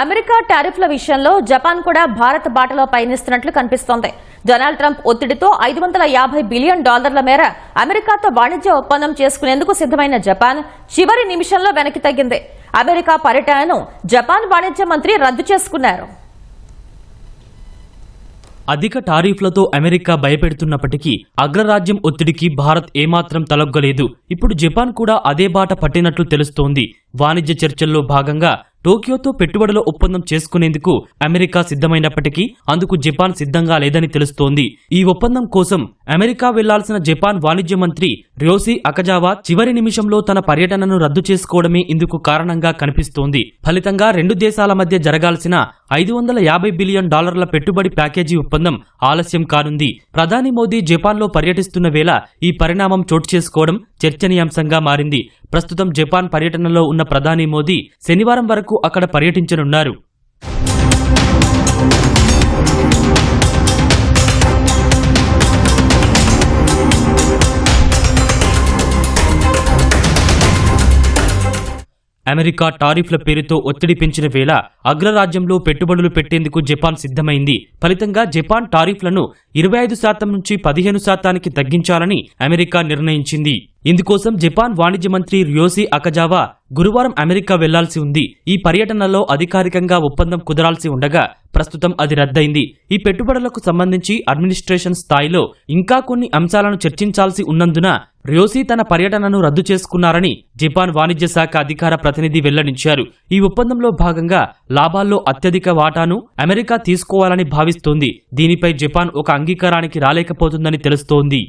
America టారిఫ్ల విషయంలో Japan కూడా భారత్ బాటలో పయనిస్తున్నట్లు కనిపిస్తోంది. డొనాల్డ్ ట్రంప్ ఒత్తిడితో ఐదు వందల యాభై బిలియన్ డాలర్ల మేర అమెరికాతో వాణిజ్య ఒప్పందం చేసుకునేందుకు సిద్ధమైన జపాన్ చివరి నిమిషంలో వెనక్కి తగ్గింది. అమెరికా పర్యటనను జపాన్ వాణిజ్య మంత్రి రద్దు చేసుకున్నారు. అధిక టారిఫ్లతో అమెరికా భయపెడుతున్నప్పటికీ అగ్రరాజ్యం ఒత్తిడికి భారత్ ఏమాత్రం తలొగ్గలేదు. ఇప్పుడు జపాన్ కూడా అదే బాట పట్టినట్లు తెలుస్తోంది. వాణిజ్య చర్చల్లో భాగంగా టోక్యోతో పెట్టుబడుల ఒప్పందం చేసుకునేందుకు అమెరికా సిద్ధమైనప్పటికీ అందుకు జపాన్ సిద్ధంగా లేదని తెలుస్తోంది. ఈ ఒప్పందం కోసం అమెరికా వెళ్ళాల్సిన జపాన్ వాణిజ్య మంత్రి ర్యోసి అకజావా చివరి నిమిషంలో తన పర్యటనను రద్దు చేసుకోవడమే ఇందుకు కారణంగా కనిపిస్తోంది. ఫలితంగా రెండు దేశాల మధ్య జరగాల్సిన ఐదు వందల యాభై బిలియన్ డాలర్ల పెట్టుబడి ప్యాకేజీ ఒప్పందం ఆలస్యం కానుంది. ప్రధాని మోదీ జపాన్లో పర్యటిస్తున్న వేళ ఈ పరిణామం చోటు చేసుకోవడం చర్చనీయాంశంగా మారింది. ప్రస్తుతం జపాన్ పర్యటనలో ఉన్న ప్రధాని మోదీ శనివారం వరకు అక్కడ పర్యటించనున్నారు. అమెరికా టారిఫ్ల పేరుతో ఒత్తిడి పెంచిన వేళ అగ్రరాజ్యంలో పెట్టుబడులు పెట్టేందుకు జపాన్ సిద్ధమైంది. ఫలితంగా జపాన్ టారిఫ్లను ఇరవై ఐదు శాతం నుంచి పదిహేను శాతానికి తగ్గించాలని అమెరికా నిర్ణయించింది. ఇందుకోసం జపాన్ వాణిజ్య మంత్రి రియోసి అకజావా గురువారం అమెరికా వెళ్ళాల్సి ఉంది. ఈ పర్యటనలో అధికారికంగా ఒప్పందం కుదరాల్సి ఉండగా ప్రస్తుతం అది రద్దయింది. ఈ పెట్టుబడులకు సంబంధించి అడ్మినిస్ట్రేషన్ స్థాయిలో ఇంకా కొన్ని అంశాలను చర్చించాల్సి ఉన్నందున రియోసి తన పర్యటనను రద్దు చేసుకున్నారని జపాన్ వాణిజ్య శాఖ అధికార ప్రతినిధి వెల్లడించారు. ఈ ఒప్పందంలో భాగంగా లాభాల్లో అత్యధిక వాటాను అమెరికా తీసుకోవాలని భావిస్తోంది. దీనిపై జపాన్ ఒక అంగీకారానికి రాలేకపోతుందని తెలుస్తోంది.